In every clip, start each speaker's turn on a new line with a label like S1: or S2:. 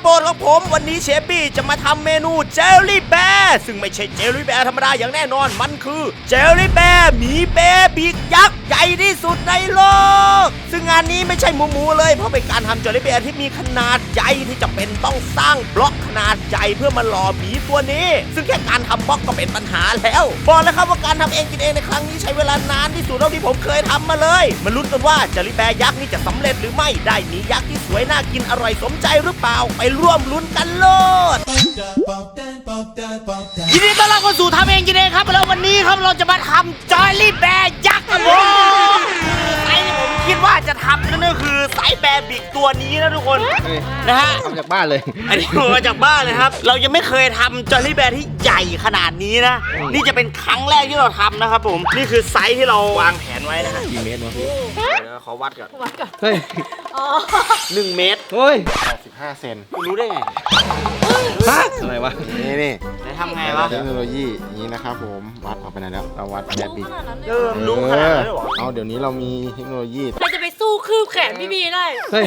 S1: โปรดของผมวันนี้เชฟบี้จะมาทำเมนูเจลลี่แบร์ซึ่งไม่ใช่เจลลี่แบร์ธรรมดาอย่างแน่นอนมันคือเจลลี่แบร์หมีเบบียักษ์ใหญ่ที่สุดในโลก ซึ่งงานนี้ไม่ใช่หมูหมูเลย เพราะเป็นการทำเจลลี่แบร์ที่มีขนาดใหญ่ที่จะเป็นต้องสร้างบล็อกขนาดใหญ่เพื่อมาหล่อหมีตัวนี้ ซึ่งแค่การทำบล็อกก็เป็นปัญหาแล้วบอกเลยครับว่าการทำเองกินเองในครั้งนี้ใช้เวลานานที่สุดเท่าที่ผมเคยทำมาเลยมาลุ้นกันว่าเจลลี่แบร์ยักษ์นี่จะสำเร็จหรือไม่ได้หมียักษ์ที่สวยน่ากินอร่อยสมใจหรือเปล่าไปไปร่วมลุ้นกันโลดยินดีต้อนรับเข้าสู่ทำเองกินเองครับแล้ววันนี้ครับเราจะมาทำจอยลี่แบร์ยักษ์ครับผม จะทำนั่นก็คือสายแบร์บิกตัวนี้นะทุกคน
S2: เฮ้ย
S1: นะฮะ
S2: ทำจากบ้านเลย
S1: อันนี้ผมมาจากบ้านเลยครับ เรายังไม่เคยทำจอลลี่แบร์ที่ใหญ่ขนาดนี้นะ
S2: อืม
S1: นี่จะเป็นครั้งแรกที่เราทำนะครับผม นี่คือไซส์ที่เราวางแผนไว้นะฮะ
S2: กี่เมตรวะพี่
S1: เดี๋ยวขอวัดก่อน
S3: วัดก่อน
S2: เฮ้ย
S3: อ๋อ
S1: หนึ่งเมตร
S2: เฮ้ย
S4: 15เซน
S1: คุณรู้ได้ไง
S2: ฮะอะไรวะ
S4: นี่นี่
S1: ไหนทำไงวะ
S4: เทคโนโลยีอย่างนี้นะครับผมวัดออกไปไหนแล้วเราวัดแบบบิด
S3: ขนาดนั้นเลย
S1: เออรู้ขนาดนั้นเลยเหรอ
S4: เอาเดี๋ยวนี้เรามีเทคโนโลยี
S3: ใครจะไปสู้คืบแขนพี่บีได้
S2: เฮ้ย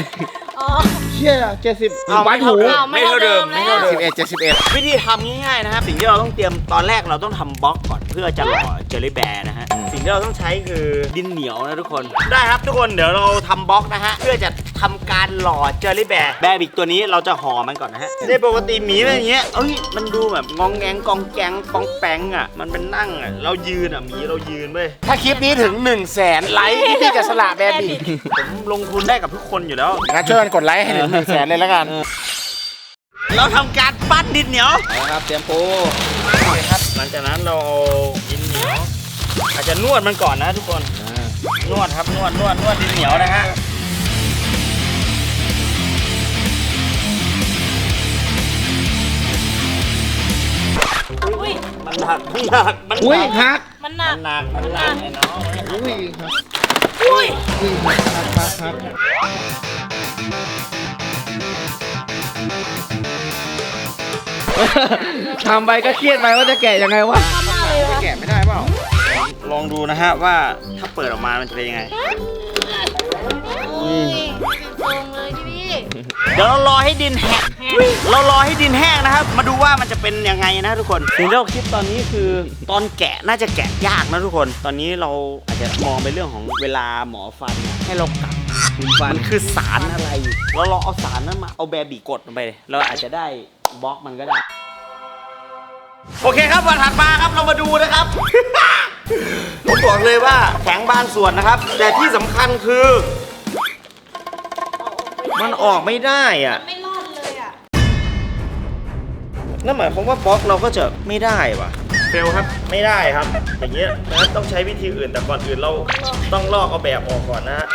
S3: อ๋อ
S2: เชี่ยเจ็ดสิบ
S1: เอาไม่
S2: วัดหู
S1: เท่าเดิม
S3: ไม่เท่าเดิม
S1: ไม่เท่าเดิม
S4: 11 71
S1: วิธีทำง่ายๆนะครับ สิ่งที่เราต้องเตรียมตอนแรกเราต้องทำบล็อกก่อนเพื่อจะหล่อเจลลี่แบร์นะฮะ สิ่งที่เราต้องใช้คือดินเหนียวนะทุกคน ได้ครับทุกคนเดี๋ยวเราทำบล็อกนะฮะเพื่อจะ ทำการหล่อเจลลี่แบร์แบร์บิกตัวนี้เราจะห่อมันก่อนนะฮะในปกติหมีเป็นอย่างเงี้ยเอ้ยมันดูแบบงองแงงกองแกงปองแปงอะ มันเป็นนั่งอะเรายืนอะหมีเรายืนเว้ย
S4: ถ้าคลิปนี้ถึง1 0 0 0 0แสนไลค์พี่พี่จะสละแบบบิด
S1: ผมลงทุนได้กับทุกคนอยู่แล้ว
S4: งั้นช่วยกันกดไลค์ให้ถึง1 0 0 0 0แสนเลยแล้วกัน
S1: เราทำการปั้นดินเหนียว
S2: เอาละครับเตรียมโป
S1: ครับหลังจากนั้นเราเอาดินเหนียวอาจจะนวดมันก่อนนะทุกคน นวดครับนวดนวดนวดดินเหนียวนะฮะ
S3: อุ้ย
S1: มันหนักมันหนักมัน
S2: อุ้ย
S1: หนัก
S2: หัก
S3: มันหนั
S1: มั
S3: ก
S1: นหนักมันหนักไอ้น้อง
S2: อุ้ยหัก
S3: อุ้ย
S2: อุ้ยหักหักหักหักทำไปก็เครียดไปว่าจะแกะยังไงวะ
S3: ทำมาเลยวะ
S4: แกะไม่ได้เปล่า
S1: ลองดูนะฮะว่าถ้าเปิดออกมามันจะเป็นยังไง
S3: อุ้ยตรง เดี๋
S1: ยวเรารอให้ดินแห้งเรารอให้ดินแห้งนะครับ มาดูว่ามันจะเป็นยังไงนะทุกคนสิ่งที่เราคิดตอนนี้คือตอนแกะน่าจะแกะยากนะทุกคน ตอนนี้เราอาจจะมองไปเรื่องของเวลาหมอฟันให้เรากลับ
S2: ฟั
S1: มันคือสารอะไรเราลอเอาสารนั้นมาเอาแบบบีกดลงไปเลยเราอาจจะได้บล็อกมันก็ได้ โอเคครับวันถัดมาครับเรามาดูนะครับผมบอกเลยว่าแข็งบางส่วนนะครับ แต่ที่สำคัญคือ มันออกไม่ได้อะ
S3: ไม่รอดเลยอะ
S1: นั่นหมายความว่าบล็อกเราก็จะไม่ได้ว่ะ เฟลครับ ไม่ได้ครับ อย่างเงี้ยนะต้องใช้วิธีอื่นแต่ก่อนอื่นเราต้องลอกเอาแบบออกก่อนนะฮะ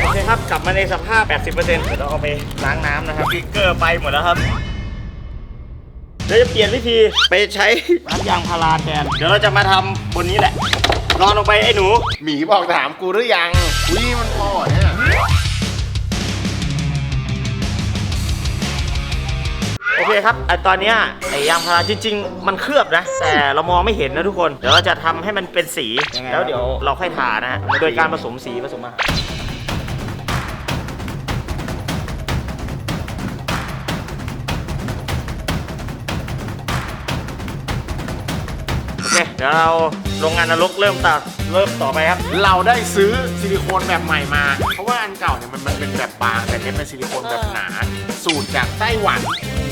S1: โอเคครับกลับมาในสภาพ 80%เดี๋ยวเราเอาไปล้างน้ำนะครับฟิกเกอร์ไปหมดแล้วครับ เดี๋ยวจะเปลี่ยนวิธีไปใช้น้ำยางพาราแทน เดี๋ยวเราจะมาทำบนนี้แหละนอนลงไปไอ้หนู
S4: หมีบอกถามกูหรือยังอุ้ยมันพอเนี่ย
S1: โอเคครับไอตอนเนี้ยไอยางพาราจริง ๆ มันเคลือบนะ แต่เรามองไม่เห็นนะทุกคน เดี๋ยวเราจะทำให้มันเป็นสี
S2: ยังไง
S1: แล้วเดี๋ยวเราค่อยทานะฮะโดยการผสมสีผสมอาหาร ดี๋ยวเราโรงงานนรกเริ่มตัดเริ่มต่อไปครับ
S4: เราได้ซื้อซิลิโคนแบบใหม่มา เพราะว่าอันเก่าเนี่ยมันมันเป็นแบบบาง แต่เนี้เป็นซิลิโคนแบบหนา สูตรจากไต้หวัน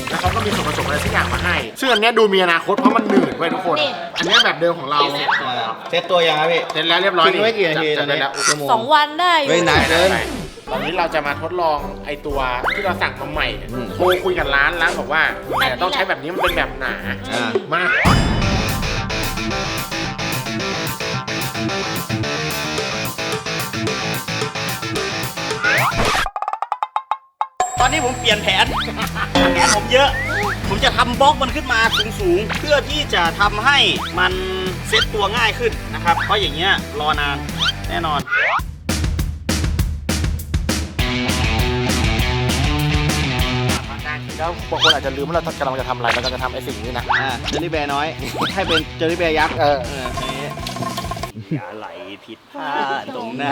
S4: แล้วเขาก็มีส่วนผสมอะไรสักอย่างมาให้ซึ่งอันเนี้ยดูมีอนาคตเพราะมันหนืดไว้ยทุกคนอันเนี้ยแบบเดิมของเรา
S2: เซตตัวยังครับพี่
S4: เสร็จแล้วเรียบร้อย
S2: ทิ้งไว้กี่นาที
S4: จัด
S2: ตอน
S4: ได้
S2: นี้
S4: แล้ว
S2: ชั่วโมง
S3: สองวันได้อยู่
S2: เฮ้ยนาน เกิน
S4: ตอนนี้เราจะมาทดลองไอตัวที่เราสั่งมาใหม่เนี่ย
S2: อืม
S4: โทรคุยกับร้านร้านบอกว่าเนี่ยต้องใช้แบบนี้มันเป็นแบบหนา
S2: อ่า
S4: มา
S1: ตอนนี้ผมเปลี่ยนแผน แผนผมเยอะ ผมจะทำบล็อกมันขึ้นมาสูงๆ เพื่อที่จะทำให้มันเซ็ตตัวง่ายขึ้นนะครับ เพราะอย่างเงี้ยรอนานแน่นอน
S4: แล้วบางคนอาจจะลืมว่าเรากำลังจะทำอะไรเรากำลังจะทำไอสิ่งนี้นะ
S2: อ่าเจอรี่แบร์น้อย ให้เป็นเจอรี่แบร์ยักษ์
S4: เออ
S2: เออ อย่างงี้
S1: อย่าไหลผิดพลาดตรงไหน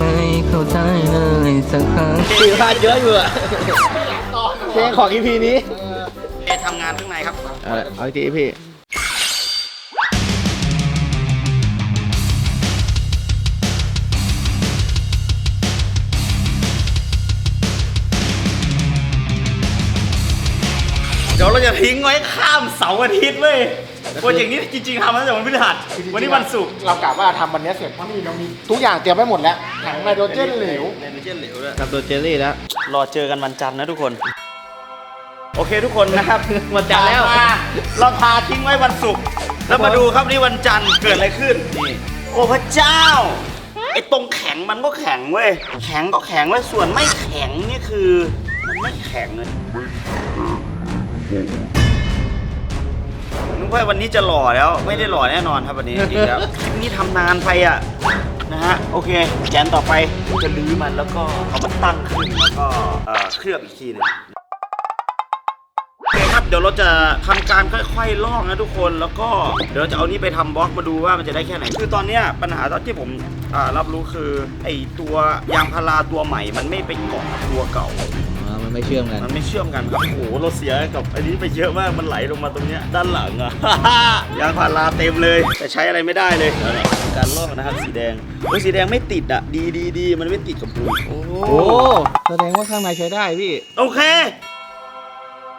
S2: ไม่เข้าใจเลยสักครั้งผิดพลาดเยอะอยู่อะเพลงของอีพีนี้
S1: เอะทำงานข้างในครับ
S2: เอาละเอาอีกทีพี่
S1: เดี๋ยวเราจะทิ้งไว้ข้ามเสาร์อาทิตย์เว้ย โปรเจกต์นี้จริงๆทำมาตั้งแต่วันพฤหัสวันนี้วันศุกร์
S4: เรากะว่าทำวันนี้เสร็จเพราะนี่เรามีทุกอย่างเตรียมไว้หมดแล้วถังไนโตรเจนเหลว
S1: ในเช่นเหลวด้วย
S2: ทำตัวเจลลี่แล้ว
S1: รอเจอกันวันจันทร์นะทุกคน โอเคทุกคนนะครับ
S2: วันจันทร์แล้ว
S1: มาเราพาทิ้งไว้วันศุกร์แล้วมาดูครับนี่วันจันทร์เกิดอะไรขึ้นนี่โอ้พระเจ้าไอ้ตรงแข็งมันก็แข็งเว้ยแข็งก็แข็งเว้ยส่วนไม่แข็งนี่คือ มันไม่แข็งเลย นึกว่าวันนี้จะหล่อแล้วไม่ได้หล่อแน่นอนครับวันนี้จริงๆแล้วคลิปนี้ทำนานไปอะนะฮะโอเคแกนต่อไปจะลื้อมันแล้วก็เอามันตั้งขึ้นแล้วก็เอ่อเคลือบอีกทีหนึงโอเคครับเดี๋ยวเราจะทำการค่อยๆลอกนะทุกคนแล้วก็เดี๋ยวเราจะเอานี่ไปทำบล็อกมาดูว่ามันจะได้แค่ไหน คือตอนเนี้ยปัญหาตอนที่ผมอ่ารับรู้คือไอตัวยางพาราตัวใหม่มันไม่ไปเกาะกับตัวเก่า
S2: มันไม่เชื่อมกัน
S1: มันไม่เชื่อมกันครับ โอ้โหเราเสียกับอันนี้ไปเยอะมาก มันไหลลงมาตรงเนี้ยด้านหลังอะยางพาราเต็มเลย แต่ใช้อะไรไม่ได้เลยเดี๋ยวเราทำการลอกนะครับสีแดงโอ้ยสีแดงไม่ติดอะดีดีดีมันไม่ติดกับปูนโอ้
S2: โอ้แสดงว่าข้างในใช้ได้พี่
S1: โอเค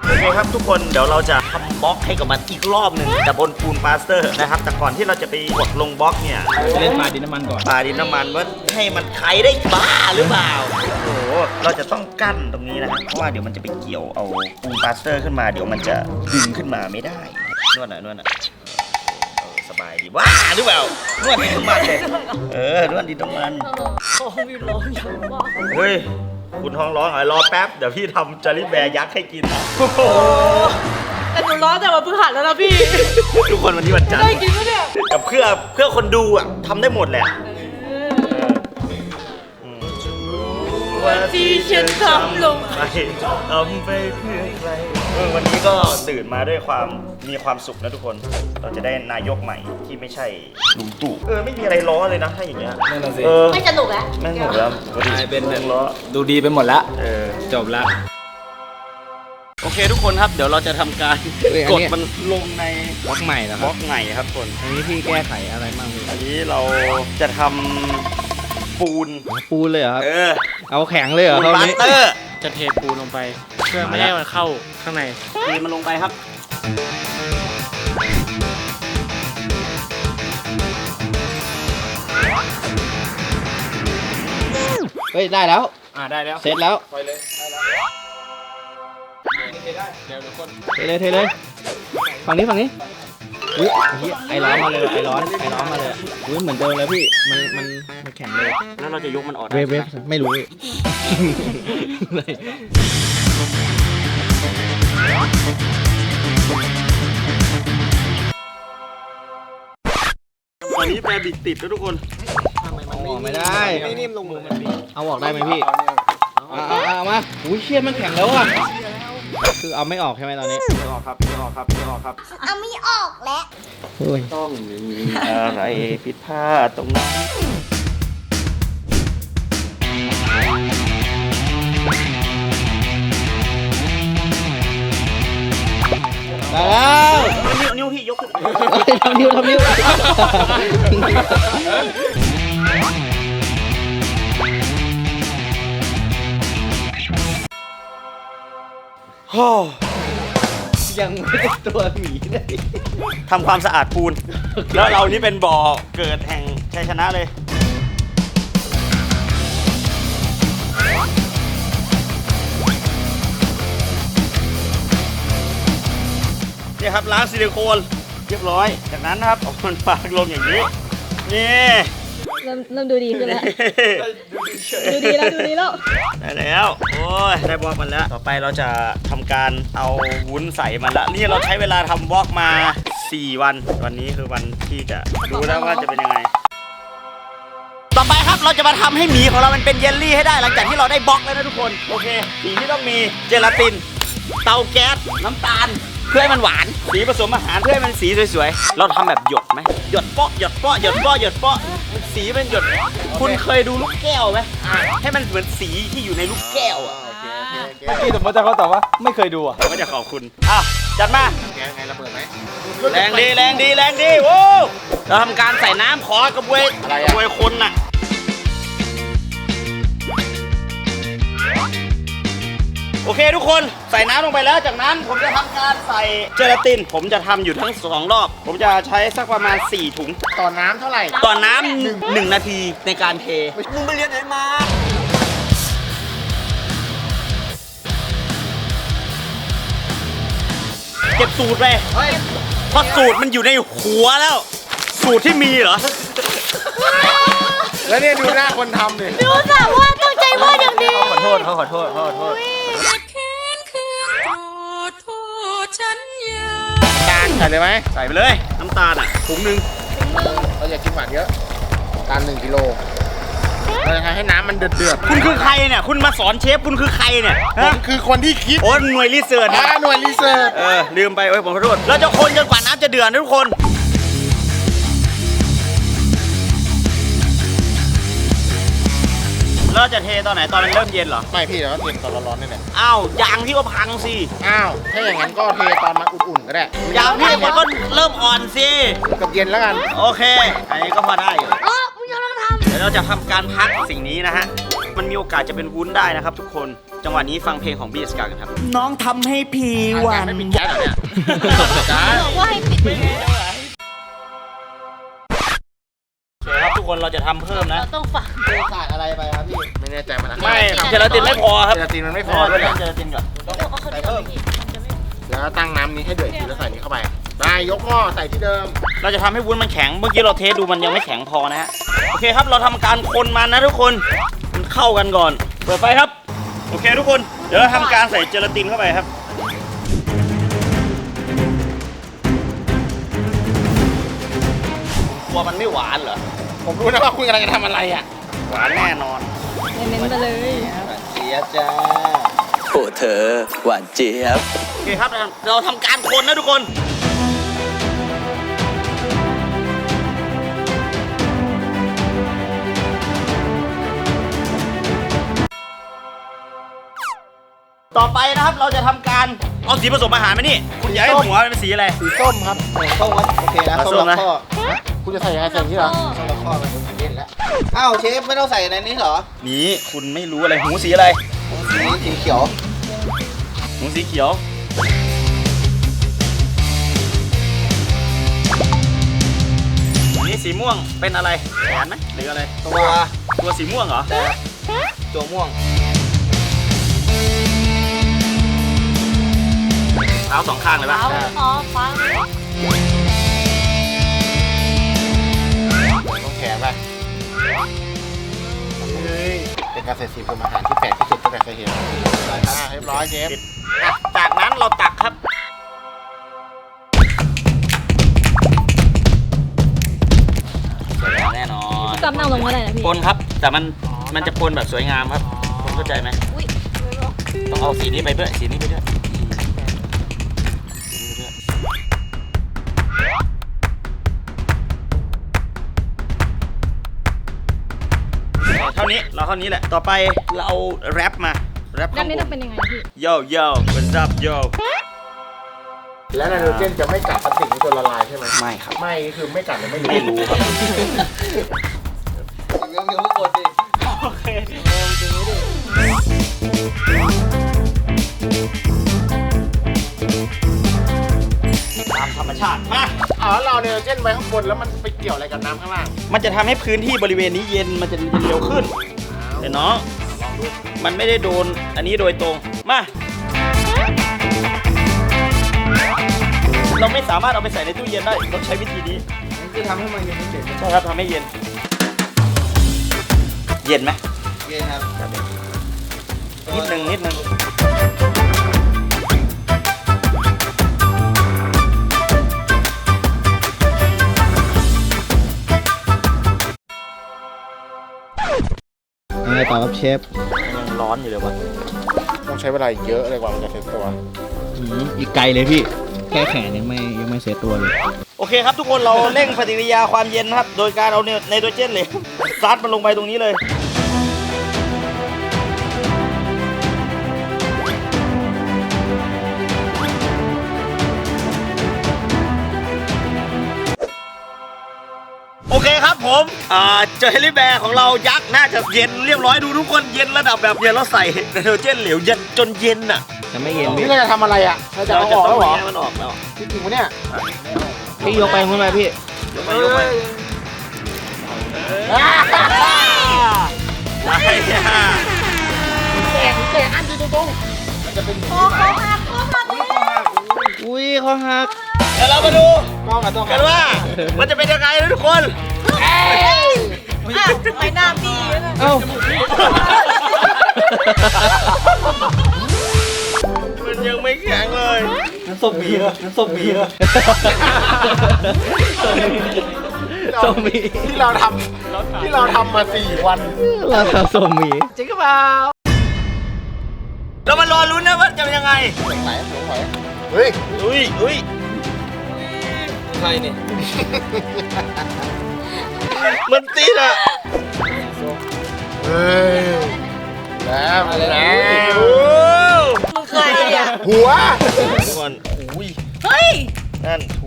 S1: โอเคครับทุกคนเดี๋ยวเราจะทำบล็อกให้กับมันอีกรอบหนึ่งแต่บนปูนปลาสเตอร์นะครับ แต่ก่อนที่เราจะไปกดลงบล็อกเนี่ย
S2: จะเล่นปลาดินน้ำมันก่อน
S1: ปลาดินน้ำมันว่าให้มันไขได้บ้าหรือเปล่าโอ้โหเราจะต้องกั้นตรงนี้นะครับเพราะว่าเดี๋ยวมันจะไปเกี่ยวเอาปูนปลาสเตอร์ขึ้นมาเดี๋ยวมันจะดึงขึ้นมาไม่ได้นวดหน่อยนวดหน่อยเออสบายดีว้าหรือเปล่านวดดินน้ำมันเลยเออนวดดินน้ำมัน
S3: โอ้วิวร้อนจังวะ
S1: เฮ้ย คุณท้องร้องเหรอรอแป๊บ เดี๋ยวพี่ทำจาริแบร์ยักษ์ให้กินโอ้โห
S3: แต่หนูร้อนแต่วันพฤหัสแล้วนะพี่
S1: ทุกคนวันนี้วันจันท
S3: ได้
S1: ร์
S3: กินปะเนี่ย
S1: กับเพื่อเพื่อคนดูอะทำได้หมดแหละ
S3: วันที่ฉันทำลง
S1: ไปทำไปเพื่อใครเออวันนี้ก็ตื่นมาด้วยความมีความสุขนะทุกคน เราจะได้นายกใหม่ที่ไม่ใช่ลุงตู่เออไม่มีอะไรล้อเลยนะถ้าอย่างเงี้ย
S2: นั่นน่ะสิ
S1: เออ
S3: ไม่สนุกแล้ว
S1: แม่งหมดแล้วพอดี
S2: กลายเป็น
S1: แม่งล้อ
S2: ดูดีไปหมดละ
S1: เออ
S2: จบละ
S1: โอเคทุกคนครับ เดี๋ยวเราจะทำการ
S2: เฮ้ยอัน
S1: กด
S2: เนี้ย
S1: มันลงใน
S2: บล็อกใหม่นะค
S1: บล็
S2: รั
S1: อบกใหม่ครับทุกคน
S2: อันนี้พี่แก้ไขอะไรบ้างพี่
S1: อันนี้เราจะทำ ปูน
S2: ปูนเลยเหรอครับ
S1: เออ
S2: เอาแข็งเลยเหรอ
S1: ปูน
S2: เท่า
S1: บาส
S2: นี้
S1: เตอร์
S5: จะเทปูนลงไป เพื่อไม่ให้มันเข้าข้างใน
S1: เทมันลงไปครับ
S2: เฮ้ย ได้แล้ว
S5: อ่าได้แล้ว
S2: เสร็จแล้ว
S5: ไปเลยได้แล้วเทได้เดี๋ยวเดี๋ยวคน
S2: เทเลยเทเลยฝั่งนี้ฝั่งนี้ อุ้ยไอ้เหี้ยไอร้อนมาเลยไอร้อนไอร้อนมาเลยอุ้ยเหมือนเดิมเลยพี่มันมันมันแข็งเลย
S1: แล้วเราจะยกมันออกได้
S2: เวฟเวฟ
S1: ใช่ไหม
S2: ไม่รู้พี่
S1: ตอนนี้แปรบิดติดแล้วทุกคน
S2: เอาออกไม่ได้ไม่นิ่มลงมือมันเอาออกได้ไหมพี่เอาเอาเอามาอุ้ยเชี่ยมันแข็งแล้วอะ คือเอาไม่ออกใช่ไหมตอนนี้
S1: ไม่ออกครับไม่ออกครับไม่ออกครับ
S3: เอาไม่ออกแล้ว
S2: เฮ้ย
S1: อะไรผิดพลาดตรงนั้น
S2: ได้แล้ว
S1: นิ้วนิ้วพี่ยกขึ้น
S2: เฮ้ยทำนิ้วทำนิ้ว ยังไม่ได้ตัวหมีเลย
S1: ทำความสะอาดปูน แล้วเรานี่เป็นบ่อเกิดแห่งชัยชนะเลย เนี่ยครับล้างซิลิโคนเรียบร้อย จากนั้นนะครับเอามันวางลงอย่างนี้ นี่
S3: เริ่มเริ่มดูดีขึ้นแล้ว ดูดีแล้วดูดีแล้ว
S1: ได้แล้ว โอ้ย ได้บล็อกมันแล้ว ต่อไปเราจะทำการเอาวุ้นใส่มันละ นี่เราใช้เวลาทำบล็อกมา 4 วัน วันนี้คือวันที่จะรู้แล้วว่าจะเป็นยังไง ต่อไปครับเราจะมาทำให้หมีของเรามันเป็นเยลลี่ให้ได้หลังจากที่เราได้บล็อกแล้วนะทุกคน โอเคสิ่งที่ต้องมีเจลาติน เตาแก๊ส น้ำตาล เพื่อให้มันหวาน สีผสมอาหารเพื่อให้มันสีสวยๆ เราทำแบบหยดไหมหยดเปาะหยดเปาะหยดเปาะหยดเปาะสีมันหยด คุณเคยดูลูกแก้วไหมให้มันเหมือนสีที่อยู่ในลูกแก้วอะ
S4: โอเคโอเคโอเค
S2: เมื่อกี้สมมติเขาตอบว่าไม่เคยดูอะ
S1: ผมก็จะขอบคุณอะจัดมา
S4: แกไงระเบิดไหม
S1: แรงดีแรงดีแรงดีโว้เราทำการใส่น้ำขอกระบวย
S4: อะไร
S1: ก
S4: อะ
S1: ระบวยคนน่ะ โอเคทุกคนใส่น้ำลงไปแล้วจากนั้นผมจะทำการใส่เจลาติน ผมจะทำอยู่ทั้งสองรอบ ผมจะใช้สักประมาณ 4 ถุง
S4: ต่อน้ำเท่าไหร่
S1: ต่อน้ำหนึ่งหนึ่งนาทีในการเท มึงไปเรียนไหนมา เก็บสูตรไปเพราะสูตรมันอยู่ในหัวแล้ว สูตรที่มีเหรอ
S4: แล้วเนี่ยดูหน้าคนทำเนี่ย
S3: ดูสาวว่าตั้งใจว่าอย่างดี
S2: ขอโทษเขาขอโทษเขาขอโทษ
S4: จานใส่เลยไหม
S1: ใส่ไปเลย น้ำตาลอะถุงหนึ่ง
S4: เราอยากกินหวานเยอะจานหนึ่งกิโลเราจะทำให้น้ำมันเดือดเดือด
S1: คุณคือใครเนี่ย คุณมาสอนเชฟ คุณคือใครเนี่ย
S4: ผ
S1: ฮะ
S4: มคือคนที่คิด
S1: โอ้หน่วยรีเสิร์ช
S4: อ่าหน่วยรีเสิร์ช
S1: เออลืมไปเอ้ยผมขอโทษเราจะคนจนกว่าน้ำจะเดือดนะทุกคน เราจะเทตอนไหนตอนมันเริ่มเย็นเหรอ
S4: ไม่พี่เดี๋ยวก็เทตอนร้อนๆนี่แหละ
S1: อ้าวยางพี่ก็พังสิ
S4: อ้าวถ้าอย่างนั้นก็เทตอนมันอุ่นๆก็ได้
S1: ยางพี่มันก็เริ่มอ่อนสิ
S4: กับเย็นแล้วกัน
S1: โอเค อันนี้ก็พอได้อยู่
S3: อ๋อมึงยังต้องทำ
S1: เดี๋ยวเราจะทำการพักสิ่งนี้นะฮะมันมีโอกาสจะเป็นวุ้นได้นะครับ ทุกคนจังหวะนี้ฟังเพลงของบีสกากันครับ น้องทำให้พี่หวาน
S4: ไม่ปิดแก๊สเหรอเนี่ย จ้า
S3: บอกว่าให้ปิดไปไง
S1: โอเคครับทุกคนเราจะทำเพิ่มนะ
S3: เราต้องฝัง
S2: ขาดอะไรไปครับพี่
S4: ไม่แน่ใจมัน
S1: ไม่เจลาตินไม่พอครับ
S4: เจลาตินมันไม่พ
S1: พ
S4: อ
S1: อ
S4: ด้
S1: ด้
S4: ว
S1: วยย
S4: นะ
S1: เจลาตินก่อน
S3: เดี๋ยวเอาคนเดียวพี่จะไม่
S4: แล้วก็ตั้งน้ำนี้ให้เดือดอีกทีแล้วใส่นี้เข้าไป ได้ยกหม้อใส่ที่เดิม
S1: เราจะทำให้วุ้นมันแข็ง เมื่อกี้เราเทสดูมันยังไม่แข็งพอนะฮะ โอเคครับ เราทำการคนมันนะทุกคน มันเข้ากันก่อน เปิดไฟครับ โอเคทุกคน เดี๋ยวเราทำการใส่เจลาตินเข้าไปครับ กลัวมันไม่หวานเหรอ
S4: ผมรู้นะว่าคุณกำลังจะทำอะไรอะ
S1: หวานแน่นอน
S3: เน้นๆไปเลย
S2: เสียจ้า
S6: โอ้เธอ หวานเจี๊ยบ
S1: โอเคครับ เราทำการคนนะทุกคนต่อไปนะครับเราจะทำการเอาสีผสมอาหารมานี่ คุณอยากให้หัวเป็นสีอะไร
S4: สีส้มครับ
S2: ส้มวัดโอเคนะ
S1: เอา
S2: ส้ม
S1: ส้ม
S2: แล้
S1: นะ
S2: วก็
S4: คุณจะใส่ยังไงใส่อย่างนี้เหรอ
S2: ส้มแล้วก็มันเย็นแล้วอ้าวเชฟไม่ต้องใส่ในนี้เหรอ
S1: นี่คุณไม่รู้อะไรหูสีอะไร
S2: สีสีเขียว
S1: หูสีเขียวนี่สีม่วงเป็นอะไรแขนไหมหรืออะไร
S2: ตัว
S1: ตัวสีม่วงเหรอ
S2: แต่ตัวม่วง
S1: เท้าสองข้างเลยปะ
S3: เอาอ๋อฟัง
S4: การใส่สีผสมอาหารที่แปลกที่สุดตั้งแต่เคยเห็นอ่าเรียบร้อยเชฟ
S1: อะจากนั้นเราตักครับ สวยงามแน่นอน
S3: กำนั่งลงมาได้นะพี่
S1: ปนครับ แต่มันมันจะปนแบบสวยงามครับคุณเข้าใจไหม
S3: อุ้ยไม่บอก
S1: ต้องเอาสีนี้ไปด้วยสีนี้ไปด้วยานี้เราเท่านี้แหละ ต่อไปเราเอาแรปมาแรป
S3: ด้า
S1: ข้านงบ
S3: นี้
S1: น
S3: ต้องเป็นยังไงพี่
S1: โยโย่ what's up yo
S4: และไนโตรเจนจะไม่กัดพลาสติกนี้จนละลายใช่ไหม
S1: ไม่ครับ
S4: ไม่นี่คือไม่กัดหรือไม่รู้
S1: ไม่รู้ครับ
S2: เรื่องนี้กดดิ
S1: โอเคตามธรรมชาติมา
S4: อ๋อเราไนโตรเจนไว้ข้างบนแล้วมันไปเกี่ยวอะไรกับน้ำข้างล่าง
S1: มันจะทำให้พื้นที่บริเวณนี้เย็นมันจะเร็วขึ้นเห็นเนาะมันไม่ได้โดนอันนี้โดยตรงมา เราไม่สามารถเอาไปใส่ในตู้เย็นได้ต้องใช้วิธีนี้
S2: นี่คือทำให้มันเย็นเฉย
S1: ใช่ครับทำให้เย็น เย็นไหม
S2: ๆเย็นครับ
S1: นิดนึงนิดนึง
S2: ไงต่อครับเชฟ
S1: ยังร้อนอยู่เลยวะ
S4: ต้องใช้เวลาเยอะเลยกว่ามันจะเซ็ตตัว
S2: อีกไกลเลยพี่
S1: แค่แขนยังไม่ยังไม่เสียตัวเลย โอเคครับทุกคนเราเร่งปฏิกิริยาความเย็นนะครับ โดยการเอาไนโตรเจนเหลวซัดมันลงไปตรงนี้เลย คครับผมอ่าเจอเฮลิแบร์ของเรายักษ์น่าจะเย็นเรียบร้อยดูทุกคนเย็นระดับแบบเย็นแล้วใส่ไนโตรเจนเหลวเย็นจนเย็นอะจะไม่เย็น
S4: นี่เราจะทำอะไรอะเราจะเอาออกแล้วเหรอ
S1: ให้มันออกแล้ว
S4: จริงๆวะเนี่ย
S1: พี่ยกไปคุณไปพี่ยกไปยกไปได้ค่ะ
S3: โอ้เขาหักเขาหักเลย
S1: อุ้ยคอหักเดี๋ยวเรามาดู
S4: มองกับตัว
S1: กันว่ามันจะเป็นยังไงนะทุกคน
S3: อ้าวทำไมหน้าบี้อะนะ
S1: เอ้ามันยังไม่แข็งเลยน้ำส้มมีเหรอน้ำส้มมีเหรอส้มมี
S4: ที่เราทำที่เราทำมาสี่วัน
S1: เราทำส้มมีจริงหรือเปล่าเรามารอลุ้นนะว่าจะเป็นยังไง
S4: ไหนไหนเฮ้ย
S1: อุ้ยอุ้ย ใครเนี่ย มันตีนอะ
S4: เฮ้ยแล้วแล้ว
S1: โอ้
S3: มึงใครอะ
S4: หัว
S1: ทุกคนอุ้ย
S3: เฮ้ย
S1: นั่นทัวทัว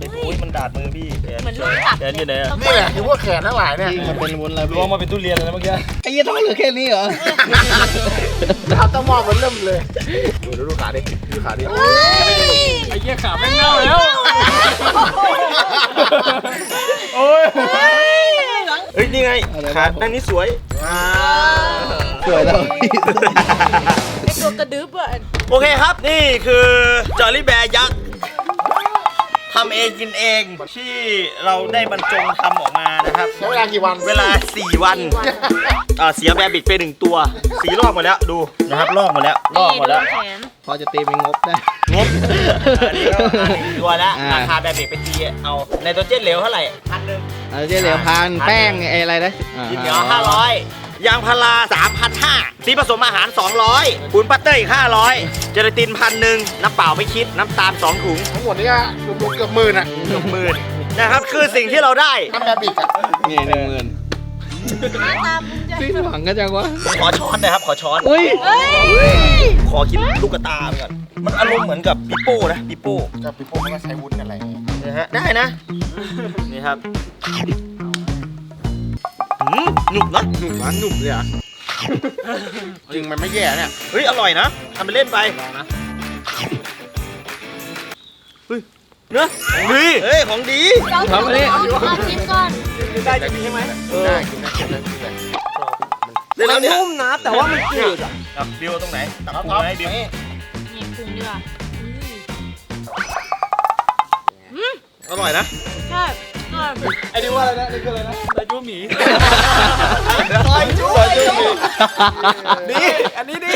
S1: ได้อุ้ยมันดาดมือพี่แดน
S3: เหมือนลูกตัด
S1: แดนอยู่ไหนอะ
S4: นี่แหละคือพวกแขนทั้งหลายเนี่ย
S1: มันเป็นวุ้นอะไรรวมมาเป็นทุเรียนเลยเมื่อกี้ไอ้ยี่ต้องเหลือแค่นี้เหรอ
S4: เราต้องมองมันเริ่มเลยดูดูขาดิดูขาดิ
S7: ไอ้เหี้ยขาแม่งเน่าแล้ว
S4: โอ้ย
S1: เฮ้ยนี่ไงขาด้านนี้สวยสวยแล้ว
S3: ไอตัวกระดึ๊บอะ
S1: โอเคครับนี่คือจอร์ลี่แบร์ยักษ์ ทำเองกินเองที่เราได้บรรจงทำออกมานะครับ
S4: ใช้เวลากี่วัน
S1: เวลา 4 วันอ่าเสียแบบบิดไปหนึ่งตัว สีลอกหมดแล้วดูนะครับลอกหมดแล้วลอกหมดแล้ว
S3: แขน
S1: พอจะตีเป็นงบได้ งบอันนี้ก็ตัวละราคาแบบเบรกไปตีเอาในตัวเจนเหลวเท่าไหร่พันหนึ่ง
S2: เราจะเหลวพันแป้งไอ้อะไรนะ
S1: ดินเหนียวห้าร้อย ยางพาราสามพันห้าสีผสมอาหาร 200ปูนปัตเตอร์อีก 500 เจลาตินพันหนึ่งน้ำเปล่าไม่คิดน้ำตาล2ถุง
S4: ทั้งหมดนี่ก็รวมๆเกือบหมื่นอะ
S1: เกือบหมื่นนะครับคือสิ่งที่เราได้
S4: ทำแบบบิดอะ
S2: นี่หนึ่งหมื่น
S3: หน้าตามึงจะ
S2: พี่หวังก็จังวะ
S1: ขอช้อนนะครับขอช้อน
S2: อุ้ย
S3: เฮ้ย
S1: ขอกินลูกกระตาไปก่อนมันอารมณ์เหมือนกับปิโป้นะปิโป้
S4: กับพี่พวกมันก็ใช้วุ้นอะไรอย่างเงี้ย
S1: นะฮะได้นะนี่ครับ หืมหนุบนะ
S4: หนุ่มนะหนุ่มเลยอะจริงมันไม่แย่เนี่ย
S1: เฮ้ยอร่อยนะทำไปเล่นไปเฮ้ยเนื้อดีเฮ้ยของดี
S3: เราทำเลยเอาชิมก่อน
S1: ได้จริงใช่ไหมเออ
S4: ได้กินได้กินได้กินได้
S1: ได้แล้วเนี่ยนุ่มนะแต่ว่ามันจืดอะบิวตรงไหนตักปรุงให้บิว
S3: นี่ปรุงดีกว่า
S1: อร่อยนะ
S3: ใช่ อร่อย
S7: ไอ้นี่ว่าอะไรนะนี่คืออะไรนะไอ้ยูหมี
S1: ซอยจุ๊ซอยจุ๊ดีอันนี้ดี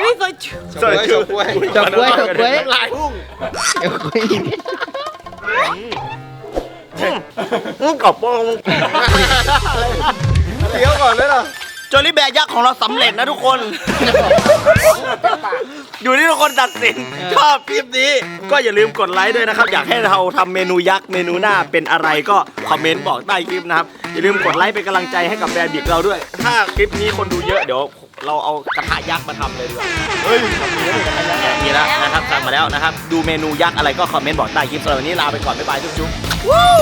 S3: อุ้ยซอยจุ
S1: ซอยจุ๊
S2: จับกล้วยจับกล้วย
S1: ลายพุ่ง
S2: เดี๋ยวกล้วย
S1: อืมกรอบป้องเคี้ยวก่อนเลยเหรอจอรี่แบร์ยักษ์ของเราสำเร็จนะทุกคน อยู่ที่ทุกคนตัดสิน ชอบคลิปนี้ ก็อย่าลืมกดไลค์ด้วยนะครับ อยากให้เราทำเมนูยักษ์เมนูหน้าเป็นอะไรก็คอมเมนต์บอกใต้คลิปนะครับ อย่าลืมกดไลค์เป็นกำลังใจให้กับแบร์บิกเราด้วย ถ้าคลิปนี้คนดูเยอะเดี๋ยวเราเอากระทะยักษ์มาทำเลยดีกว่าเฮ้ยทำมีแล้วกระทะยักษ์เนี่ยมีแล้วนะครับสั่งมาแล้วนะครับ ดูเมนูยักษ์อะไรก็คอมเมนต์บอกใต้คลิปสำหรับวันนี้ลาไปก่อนบ๊ายบายจุ๊บ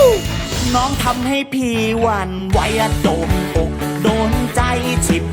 S1: ๆ
S8: น้องทำให้พี่หวันไหวอะโดนอกโดนใจฉิบ